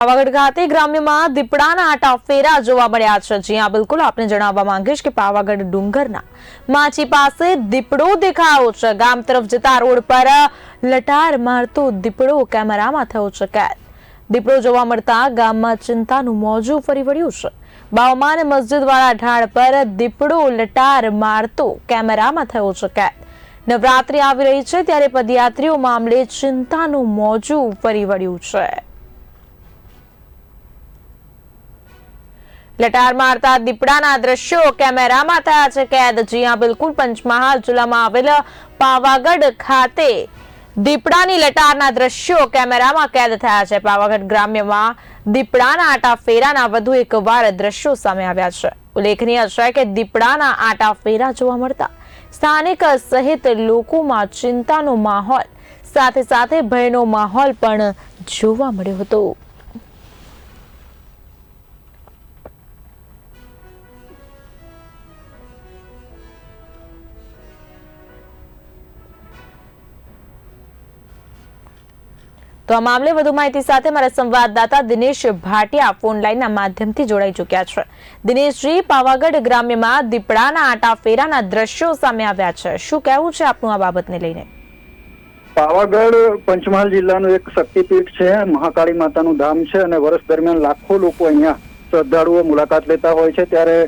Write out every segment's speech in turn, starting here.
પાવાગઢ ખાતે ગ્રામ્યમાં દીપડાના આટા ફેરા જોવા મળ્યા છે. જ્યાં બિલકુલ. આપને જણાવવા માંગીશ કે પાવાગઢ ડુંગરના માછી પાસે દીપડો દેખાયો છે. ગામ તરફ જતા રોડ પર લટાર મારતો દીપડો કેમેરામાં થયો છે. કેદ દીપડો જોવા મળતા ગામમાં ચિંતાનું મોજું ફરી વળ્યું છે. બાવમાન મસ્જિદ વાળા ઢાળ પર દીપડો લટાર મારતો કેમેરામાં થયો છે. કેદ નવરાત્રી આવી રહી છે ત્યારે પદયાત્રીઓ મામલે ચિંતાનું મોજું ફરી વળ્યું છે. લટાર મારતા દીપડાના દ્રશ્યો કેમેરામાં થયા છે. કેદ જ્યાં બિલકુલ પંચમહાલ જિલ્લામાં આવેલા પાવાગઢ ખાતે દીપડાની લટારના દ્રશ્યો કેમેરામાં કેદ થયા છે. પાવાગઢ ગ્રામ્યમાં દીપડાના આટા ફેરાના વધુ એકવાર દ્રશ્યો સામે આવ્યા છે. ઉલ્લેખનીય છે કે દીપડાના આટા ફેરા જોવા મળતા સ્થાનિક સહિત લોકોમાં ચિંતાનો માહોલ, સાથે સાથે ભયનો માહોલ પણ જોવા મળ્યો હતો. તો આ મામલે વધુ માહિતી સાથે મારા સંવાદદાતા દિનેશ ભાટિયા ફોનલાઈનના માધ્યમથી જોડાઈ ચૂક્યા છે. દિનેશજી, પાવાગઢ ગ્રામ્યમાં દીપડાના આટા ફેરાના દ્રશ્યો સામે આવ્યા છે. શું કહેવું છે આપનું આ બાબતને લઈને? પાવાગઢ પંચમહાલ જિલ્લાનું એક શક્તિપીઠ છે, મહાકાળી માતાનું ધામ છે અને વર્ષ દરમિયાન લાખો લોકો અહીંયા શ્રદ્ધાળુઓ મુલાકાત લેતા હોય છે. ત્યારે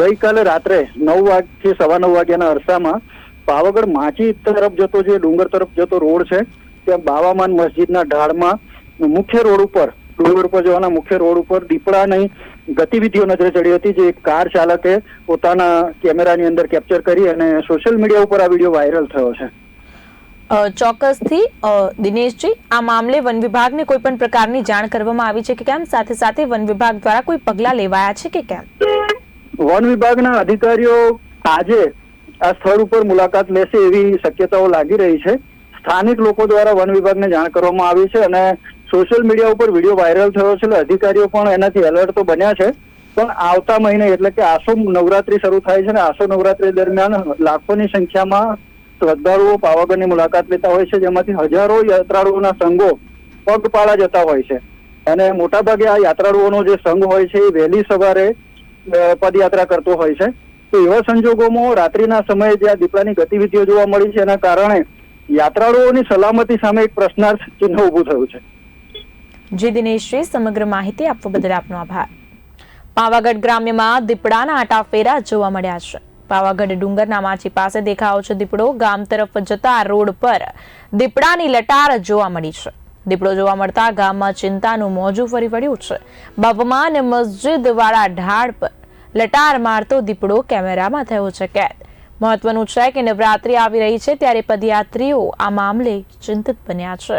ગઈકાલે રાત્રે નવ વાગથી સવા નવ વાગ્યાના અરસામાં પાવાગઢ માચી તરફ જતો જે ડુંગર તરફ જતો રોડ છે ત્યાં બાવામાન મસ્જિદના ઢાળમાં મુખ્ય રોડ ઉપર ડુંગર ઉપર જવાના મુખ્ય રોડ ઉપર દીપડાની ગતિવિધિઓ નજરે ચડી હતી. જે એક કાર ચાલકે પોતાના કેમેરાની અંદર કેપ્ચર કરી અને સોશિયલ મીડિયા ઉપર આ વીડિયો વાયરલ થયો છે. ચોક્કસથી દિનેશજી આ મામલે વન વિભાગને કોઈ પણ પ્રકારની જાણ કરવામાં આવી છે કે કેમ? સાથે સાથે વન વિભાગ દ્વારા કોઈ પગલાં લેવાયા છે કે કેમ? વન વિભાગના અધિકારીઓ આજે આ સ્થળ ઉપર મુલાકાત લેશે એવી શક્યતાઓ લાગી રહી છે. સ્થાનિક લોકો દ્વારા વન વિભાગને જાણ કરવામાં આવી છે અને સોશિયલ મીડિયા ઉપર વીડિયો વાયરલ થયો છે અધિકારીઓ પણ એનાથી એલર્ટ તો બન્યા છે. પણ આવતા મહિને એટલે કે આસો નવરાત્રી શરૂ થાય છે અને આસો નવરાત્રી દરમિયાન લાખોની સંખ્યામાં શ્રદ્ધાળુઓ પાવાગઢની મુલાકાત લેતા હોય છે. જેમાંથી હજારો યાત્રાળુઓના સંઘો પગપાળા જતા હોય છે. અને મોટાભાગે આ યાત્રાળુઓનો જે સંઘ હોય છે એ વહેલી સવારે પદયાત્રા કરતો હોય છે. તો એવા સંજોગોમાં રાત્રિના સમયે જે આ દીપડાની ગતિવિધિઓ જોવા મળી છે એના કારણે યાત્રાળુઓની સલામતી સામે એક પ્રશ્નાર્થ ચિહ્ન ઉભું થયું છે. જી દિનેશજી, સમગ્ર માહિતી આપવા બદલ આપનો આભાર. પાવાગઢ ગ્રામ્યમાં દીપડાના આટા ફેરા જોવા મળ્યા છે. પાવાગઢ ડુંગરના માછી પાસે દેખાયો છે દીપડો. ગામ તરફ જતા રોડ પર દીપડાની લટાર જોવા મળી છે. દીપડો જોવા મળતા ગામમાં ચિંતાનું મોજું ફરી વળ્યું છે. બવમાન મસ્જિદ વાળા ઢાળ પર લટાર મારતો દીપડો કેમેરામાં થયો છે કેદ. મહત્વનું છે કે નવરાત્રી આવી રહી છે ત્યારે પદયાત્રીઓ આ મામલે ચિંતિત બન્યા છે.